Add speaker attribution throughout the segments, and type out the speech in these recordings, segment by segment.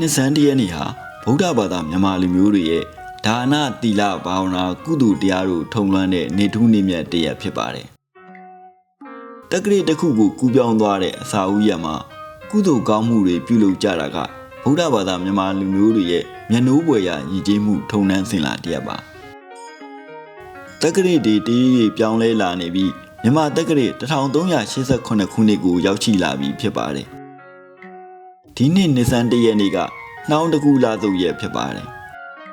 Speaker 1: နှစ်ဆန်းတရက်နေ့ဟာဗုဒ္ဓဘာသာမြန်မာလူမျိုးတွေရဲ့ဒါနသီလဘာဝနာကုသိုလ်တရားတို့ထုံလွှမ်းတဲ့နေထူးနေမြတ်တရက်ဖြစ်ပါတယ်။တက္ကရာတစ်ခုကိုကူးပြောင်းသွားတဲ့အစာဦးရက်မှာကုသိုလ်ကောင်းမှုတွေပြုလုပ်ကြတာကဗုဒ္ဓဘာသာမြန်မာလူမျိုးတွေရဲ့မျက်နှိုးပွေရာရည်ကြည်မှုထုံနှန်းစင်လာတရက်ပါ။တက္ကရာတွေတည်ရည်ပြောင်းလဲလာနေပြီးမြန်မာတက္ကရာ1388ခုနှစ်ကိုရောက်ရှိလာပြီဖြစ်ပါတယ်။ ဒီနှစ်နှစ်ဆန်းတရက်နေ့ကနှောင်းတကူလာစုပ်ရက်ဖြစ်ပါတယ်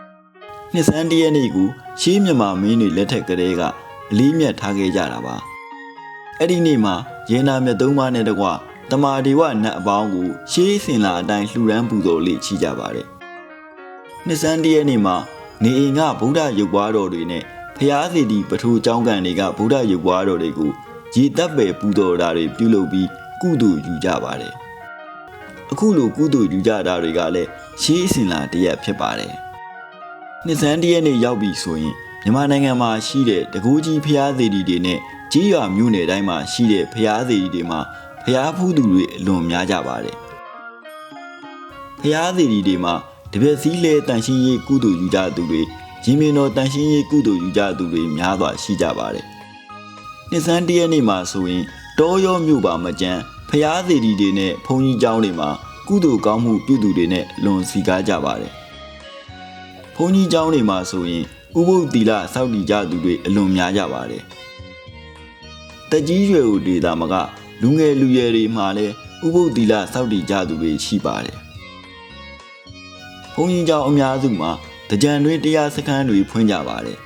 Speaker 1: ။နှစ်ဆန်းတရက်နေ့ကိုရှေးမြမာမင်းတွေလက်ထက်ကလေးကအလေးမြတ်ထားခဲ့ကြတာပါ။အဲ့ဒီနေ့မှာရေနာမြတ်သုံးပါးနဲ့တကွတမာဒီဝနတ်အပေါင်းကိုရှေးစင်လာအတိုင်းလှူဒန်းပူဇော်လေးချီကြပါတယ်။နှစ်ဆန်းတရက်နေ့မှာနေအိမ်ကဗုဒ္ဓရုပ်ပွားတော်တွေနဲ့ဖျားစီတီပထိုးကျောင်းကန်တွေကဗုဒ္ဓရုပ်ပွားတော်တွေကိုရေတပ်ပယ်ပူဇော်တာတွေပြုလုပ်ပြီးကုသိုလ်ယူကြပါတယ်။ အခုလိုကုသိုလ်ယူကြတာတွေကလည်းရှေးအစဉ်လာတရက်ဖြစ်ပါတယ်။နှစ်စန်းတရက်နေ့ရောက်ပြီဆိုရင်မြန်မာနိုင်ငံမှာရှိတဲ့တကူကြီးဖျားသေးတီတွေနဲ့ကြီးရွာမြို့နယ်တိုင်းမှာရှိတဲ့ဖျားသေးတီတွေမှာဖျားဖူးသူတွေအလွန်များကြပါတယ်။ဖျားသေးတီတွေမှာတပြက်စည်းလဲတန်ရှင်းရေးကုသိုလ်ယူကြသူတွေရင်မင်းတော်တန်ရှင်းရေးကုသိုလ်ယူကြသူတွေများစွာရှိကြပါတယ်။နှစ်စန်းတရက်နေ့မှာဆိုရင်တောရောမြို့ပါမကြမ်း ဖျားသေးတီတွေနဲ့ဘုန်းကြီးကျောင်းတွေမှာကုသိုလ်ကောင်းမှုပြုသူတွေနဲ့လွန်စီကားကြပါတယ်။ဘုန်းကြီးကျောင်းတွေမှာဆိုရင်ဥပုသ်တီလစောင့်တည်ကြသူတွေအလွန်များကြပါတယ်။တက်ကြီးရွယ်ဦးဒေတာမကလူငယ်လူရွယ်တွေမှာလည်းဥပုသ်တီလစောင့်တည်ကြသူတွေရှိပါတယ်။ဘုန်းကြီးကျောင်းအများစုမှာတကြံတွင်တရားစခန်းတွေဖွင့်ကြပါတယ်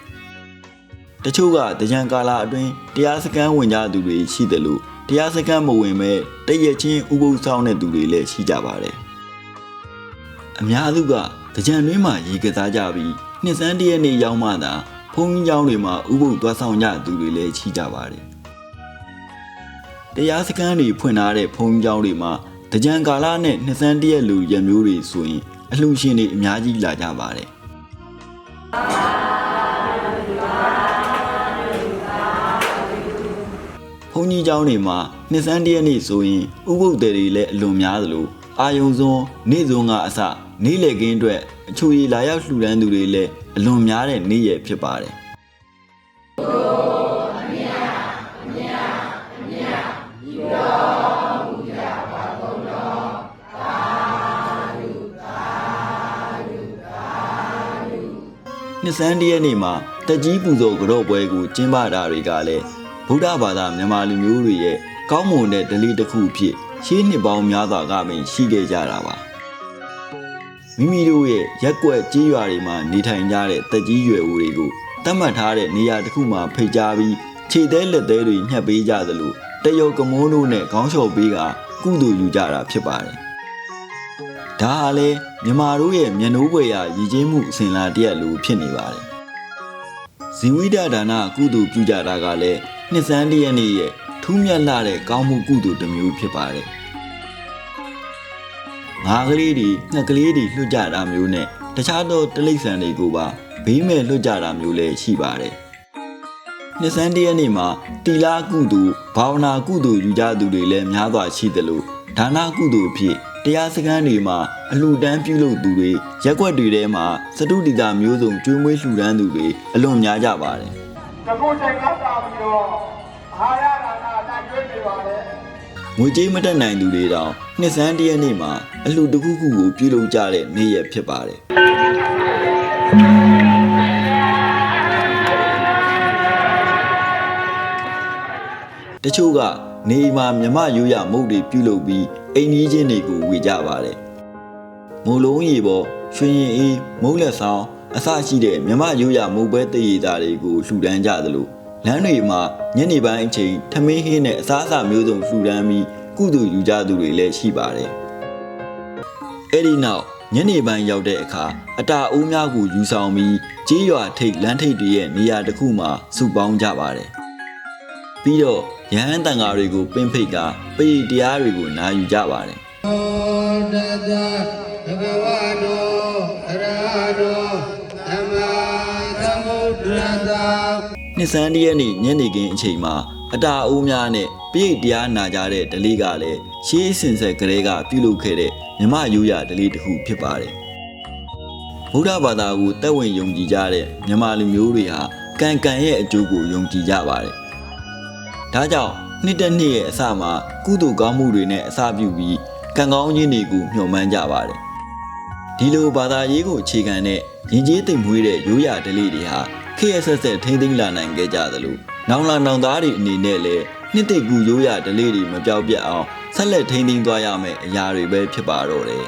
Speaker 1: ။တချို့ကတကြံကာလအတွင်းတရားစခန်းဝင်ကြသူတွေရှိတယ်လို့ တရားစခန်းမဝင်မဲ့တရက်ချင်းဥပုသ်ဆောင်တဲ့သူတွေလည်းရှိကြပါတယ်။အများစုကကြံတွင်းမှာရေကစားကြပြီးနှစ်စန်းတရက်နေ့ရောက်မှသာဘုန်းကြီးကျောင်းတွေမှာဥပုသ်သွားဆောင်ကြသူတွေလည်းရှိကြပါတယ်။တရားစခန်းတွေဖွင့်ထားတဲ့ဘုန်းကြီးကျောင်းတွေမှာကြံကာလနဲ့နှစ်စန်းတရက်လူရမျိုးတွေဆိုရင်အလှရှင်တွေအများကြီးလာကြပါတယ်။ ဘုန်းကြီးကျောင်းတွေမှာနှစ်စန်းတရက်နေ့ဆိုရင်ဥပုပ်တယ်တွေလည်းအလွန်များသလိုအာယုံစွန်းနေ့စွန်းကအစနေ့လေကင်းအတွက်အချိုရီလာရောက်လှူဒန်းသူတွေလည်းအလွန်များတဲ့နေ့ရက်ဖြစ်ပါတယ်နှစ်စန်းတရက်နေ့မှာတက်ကြီးပူဇော်ကြော့ပွဲကိုကျင်းပတာတွေကလည်း ဗုဒ္ဓဘာသာမြန်မာလူမျိုးတွေရဲ့ကောင်းမွန်တဲ့ဓလေ့တစ်ခုအဖြစ်ရှေးနှစ်ပေါင်းများစွာကပင်ရှိခဲ့ကြတာပါမိမိတို့ရဲ့ရက်ွက်ကြေးရွာတွေမှာနေထိုင်ကြတဲ့တက်ကြီးရွယ်ဦးတွေကိုတတ်မှတ်ထားတဲ့နေရာတစ်ခုမှာဖိတ်ကြားပြီးခြေသေးလက်သေးတွေညှက်ပေးကြသလိုတရုတ်ကမိုးတို့နဲ့ခေါင်းလျှော်ပေးကကုသိုလ်ယူကြတာဖြစ်ပါတယ်ဒါဟာလေမြမာတို့ရဲ့မျက်နှိုးပွေရာရည်ကျင်းမှုအစဉ်လာတရက်လိုဖြစ်နေပါတယ်ဇီဝိဒဒါနကုသိုလ်ပြုကြတာကလည်း နှစ်စန်းတရက်နေ့ရဲ့ထူးမြတ်လာတဲ့ကောင်းမှုကုသိုလ်တစ်မျိုးဖြစ်ပါတယ်ငါးကလေးတွေငှက်ကလေးတွေလွတ်ကြတာမျိုးနဲ့တခြားသောတိရစ္ဆာန်တွေကိုပါဘေးမဲ့လွတ်ကြတာမျိုးလည်းရှိပါတယ်နှစ်စန်းတရက်နေ့မှာတီလာကုသိုလ်ဘာဝနာကုသိုလ်ယူကြသူတွေလည်းများစွာရှိသလိုဒါနကုသိုလ်အဖြစ်တရားစခန်းတွေမှာအလှူဒန်းပြုလုပ်သူတွေရက်ွက်တွေထဲမှာစတုဒီတာမျိုးစုံကျွေးမွေးလှူဒန်းသူတွေအလွန်များကြပါတယ်
Speaker 2: တကုတ်ချိန်ကပ်တာပြီးတော့အာဟာရဒါနအတိုင်းကျွေးနေပါလေ
Speaker 1: ငွေကြေးမတက်နိုင်သူတွေတောင်နှစ်စန်းတရက်နေ့မှာအလှူတစ်ခုခုကိုပြုလုပ်ကြတဲ့နေ့ရက်ဖြစ်ပါတယ်တချို့ကနေအိမ်မှာမြမရိုးရမုတ်တွေပြုလုပ်ပြီးအိမ်ကြီးချင်းတွေကိုဝေကြပါတယ်မုံလုံးရီပေါ်ရွှေရင်အေးမုံလက်ဆောင် အစရှိတဲ့မြမရိုးရမုတ်ပဲတည်ရတာတွေကိုလှူဒန်းကြသလိုလမ်းတွေမှာညနေပိုင်းအချိန်ထမင်းဟင်းနဲ့အစားအစာမျိုးစုံလှူဒန်းပြီးကုသိုလ်ယူကြသူတွေလည်းရှိပါတယ်အဲ့ဒီနောက်ညနေပိုင်းရောက်တဲ့အခါအတာအိုးများကိုယူဆောင်ပြီးကြေးရွာထိတ်လမ်းထိတ်တွေရဲ့နေရာတစ်ခုမှာစုပေါင်းကြပါတယ်ပြီးတော့ရဟန်းတန်ဃာတွေကိုပင့်ဖိတ်ကပိဋတရားတွေကိုနာယူကြပါတယ်
Speaker 3: သောတတဘဂဝတော
Speaker 1: နှစ်စန်းတရက်နေ့ညနေခင်းအချိန်မှာအတာအိုးများနဲ့ပပြည့်တရားနာကြတဲ့ဓလေ့ကလည်းရှေးအစဉ်ဆက်ကလေးကပြုလုပ်ခဲ့တဲ့မြမရိုးရာဓလေ့တစ်ခုဖြစ်ပါတယ်ဗုဒ္ဓဘာသာကိုတက်ဝင်ယုံကြည်ကြတဲ့မြမလူမျိုးတွေဟာကံကံရဲ့အကျိုးကိုယုံကြည်ကြပါတယ်ဒါကြောင့်နှစ်တစ်နှစ်ရဲ့အစမှာကုသိုလ်ကောင်းမှုတွေနဲ့အစပြုပြီးကံကောင်းခြင်းတွေကိုမျှော်မှန်းကြပါတယ်ဒီလိုဘာသာရေးကိုအခြေခံတဲ့ရင်ကျေးသိမ်မွေးတဲ့ရိုးရာဓလေ့တွေဟာ ခေတ်အဆက်ဆက်ထိမ့်သိမ်းလာနိုင်ခဲ့ကြသလိုနောင်လာနောင်သားတွေအနေနဲ့လည်းနှစ်သိမ့်ကူရိုးရာဓလေ့တွေမပြောက်ပြတ်အောင်ဆက်လက်ထိမ့်သိမ်းသွားရမယ့်အရာတွေပဲဖြစ်ပါတော့တယ်